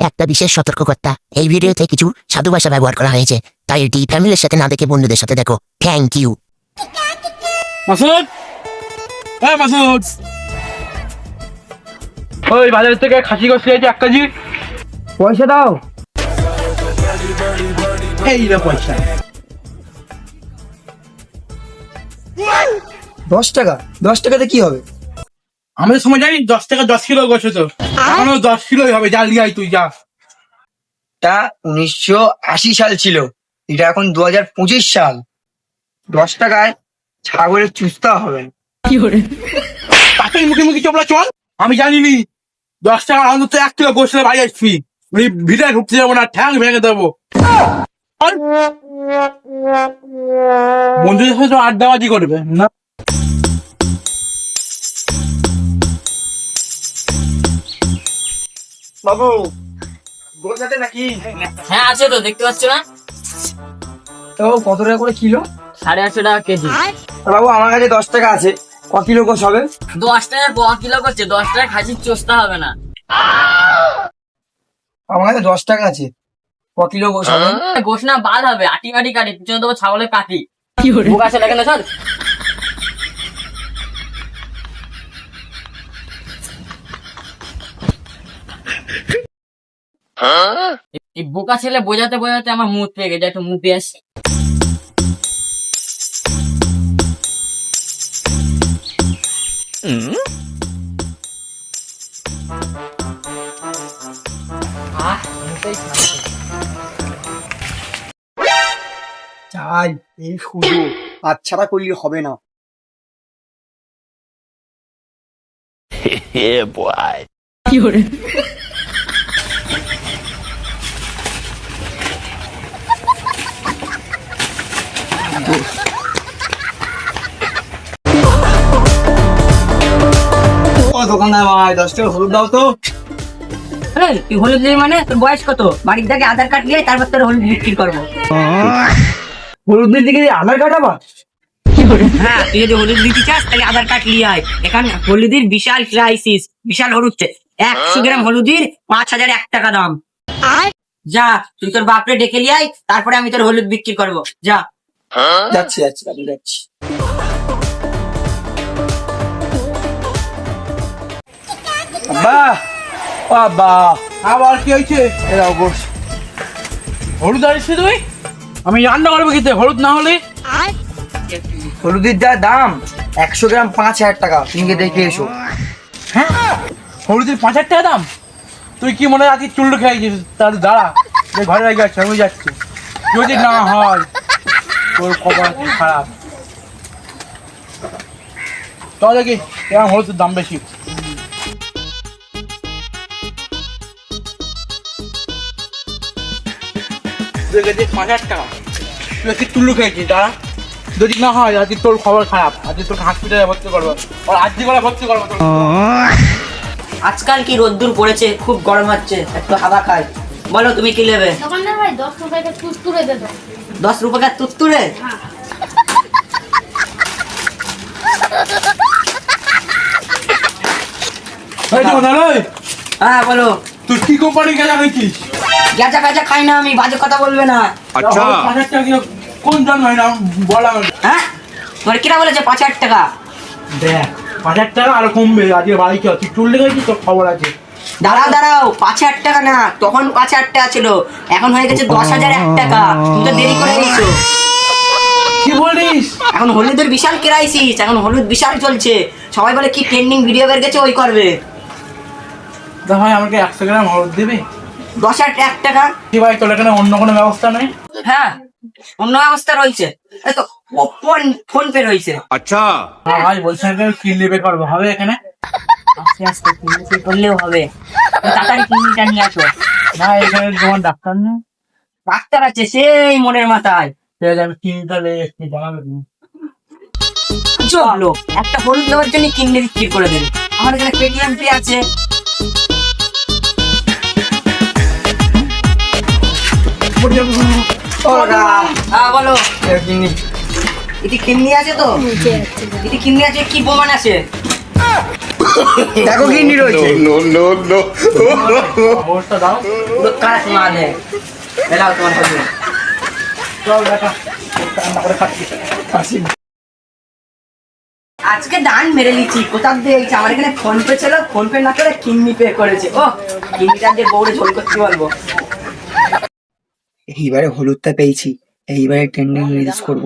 একটা বিশেষ সতর্কবার্তা এই ভিডিওতে কিছু সাধু ভাষা ব্যবহার করা হয়েছে। তাই এটি ফ্যামিলির সাথে না দেখে বন্ধুদের সাথে দেখো। Thank you Masud? হ্যাঁ মাসুদ! ওই বাজার থেকে খাসি গোস খেয়েছি এক কেজি। পয়সা দাও। এই রে পয়সা। দশ টাকা? দশ টাকাতে কি হবে? আমাদের সময় জানি দশ টাকা দশ কিলো গোছ তো এখনও দশ কিলোই হবে যা লিয়াই তুই যা। তা উনিশশো আশি সাল ছিল এটা এখন দু হাজার পঁচিশ সাল। দশ টাকায় ছাগলের চুস্তা হবে। না। তাকে মুখে মুখে চোপলা চল। আমি জানিনি দশ টাকা অন্তত এক কিলো গোসলে বাড়ি আসবি ওই ভিড়ে ঢুকতে যাব না ঠ্যাং ভেঙে দেবো। বন্ধুদের সাথে আড্ডাবাজি করবে না? বাবু গোলটাতে নাকি? হ্যাঁ আছে তো দেখতে পাচ্ছ না? তো কত টাকা করে কিলো? সাড়ে আটশো টাকা কেজি। বাবু আমার কাছে দশ টাকা আছে। ক কিলো গোস হবে দশ টাকা ক কিলো করছে দশ টাকা খাসির চোস্তা হবে না। আমার কাছে দশ টাকা আছে। ক কিলো গোস হবে গোস না বাদ হবে আটি মাটি কাটি পিছনে দেবো ছাগলের কাটি বুক আছে দেখেন স্যার এই বোকা ছেলে বোঝাতে বোঝাতে আমার মুখ পেয়ে গেছে একটু মুখে আসি। আহ চাই এই শুধু। আচ্ছাড়া করলে হবে না। ও দোকানদার ভাই দশ টাকা হলুদ দাও তো। তুই হলুদ নিবি মানে তোর বয়স কত? বাড়ির থেকে আধার কার্ড নিয়ে তারপর তোর হলুদ বিক্রি করব। হলুদের দিকে আধার কার্ড আবার? হ্যাঁ তুই যদি হলুদ দিতে চাস তাহলে আধার কার্ড নিয়ে আয়। এখানে হলুদের বিশাল ক্রাইসিস বিশাল হলুদ চে- একশো গ্রাম হলুদের পাঁচ হাজার এক টাকা দাম। যা তুই তোর বাপরে ডেকে নিয়ে আয় তারপরে আমি তোর হলুদ বিক্রি করব। যা। যাচ্ছি যাচ্ছি দাদু যাচ্ছি বাহ বাবা আবার কি হয়েছে? এরাও গোস। হলুদ আনিস তুই আমি রান্না করব কিন্তু হলুদ না হলে? হলুদের যা দাম একশো গ্রাম পাঁচ হাজার টাকা তুমি গিয়ে দেখে এসো। হ্যাঁ? হলুদের পাঁচ হাজার টাকা দাম? তুই কি মনে হয় আজকে চুল্লু খেয়েছিস তাহলে দাঁড়া ঘরে রেখে যাচ্ছে আমি যাচ্ছি। যদি না হয়। তোর খবর খারাপ? চল দেখি হলুদের দাম বেশি? দেখেছি পাঁচ হাজার টাকা। তুই আজকে চুল্লু খেয়েছিস দাঁড়া। যদি না হয় আজকে তোর খবর খারাপ। আজকে তোকে হসপিটালে ভর্তি করব। আর আজকে করে ভর্তি করব আজকাল কি রোদ্দুর পড়েছে খুব গরম হচ্ছে একটু হাওয়া খায় বলো তুমি কি নেবে? দোকানদার ভাই দশ টাকা তুলে দশ রুপাকার তুত্তুরে? এই তো হ্যাঁ বলো। তুই কি কোম্পানি গেলা হয়েছিস গেজা গেজা খাই না আমি বাজে কথা বলবে না। আচ্ছা। হাজার টাকা কিলো কোন জন হয় না? বল হ্যাঁ? তোমার কিরা বলেছে পাঁচ হাজার টাকা? দেখ পাঁচ হাজার টাকা আরও কমবে আজকে বাড়ি কি তুই চুল লেগেছিস তোর খবর আছে। দাঁড়াও দাঁড়াও পাঁচ হাজার টাকা না তখন পাঁচ হাজার টাকা ছিল। এখন হয়ে গেছে দশ হাজার এক টাকা। তুমি তো দেরি করে দিয়েছ। কি বলিস? এখন হলুদের বিশাল ক্রাইসিস এখন হলুদ বিশাল চলছে। সবাই বলে কি ট্রেন্ডিং ভিডিও বের গেছে ওই করবে। তা ভাই আমাকে একশো গ্রাম হলুদ দেবে? দশ হাজার এক টাকা। কি ভাই তোর এখানে অন্য কোনো ব্যবস্থা নেই? হ্যাঁ অন্য ব্যবস্থা রয়েছে। এই তো ফোন ফোন পে রয়েছে হ্যাঁ ভাই বলছি আমি কি নেবে করব হবে এখানে? আস্তে আস্তে কিনে পে করলেও হবে। তাড়াতাড়ি কিনটা নিয়ে আসো। না এখানে তোমার ডাক্তার নেই ডাক্তার আছে সেই মনের মাথায়। আমি কিনি তাহলে একটু জানাবে চলো। একটা হলুদ নেওয়ার জন্য কিনে বিক্রি করে দেন আমার এখানে পেটিএম পে আছে। হ্যাঁ বলো। এটি কিন্নি আছে তো? এটি কিন্নি আছে কি প্রমাণ আছে? দেখো গিন্নি রয়েছে। খবরটা দাও। পুরো কাজ মালে এলাও তোমার হলুদ চল দেখা রান্না করে খাচ্ছি। আজকে দান মেরে নিচ্ছি কোথাও দিয়েছে আমার এখানে ফোন পে ছিল ফোন পে না করে কিন্নি পে করেছে। ও কিন্নিটা দিয়ে বউরে ঝোল করতে বলব। এইবারে হলুদটা পেয়েছি এইবারে ট্রেন্ডিং রিলস করব।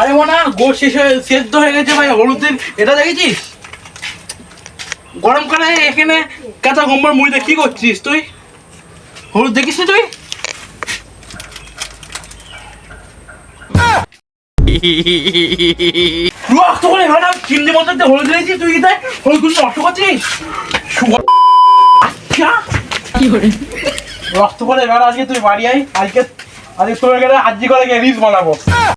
আরে মোনা গো শেষ হয়ে সেদ্ধ হয়ে গেছে ভাই হলুদের এটা দেখেছিস? গরম করে এখানে কাঁচা গম্বর মুড়িতে কি করছিস তুই? হলুদ দেখিস তুই? রক্ত করে ম্যাডাম চিন্নি মতন হলুদ দিয়েছিস তুই তাই হলুদগুলো নষ্ট করছিস? শুয়োর। আচ্ছা। রক্ত করে এবার আজকে তুই বাড়ি আই আজকে আজকে তোর আজকে করে গিয়ে রিস বানাবো।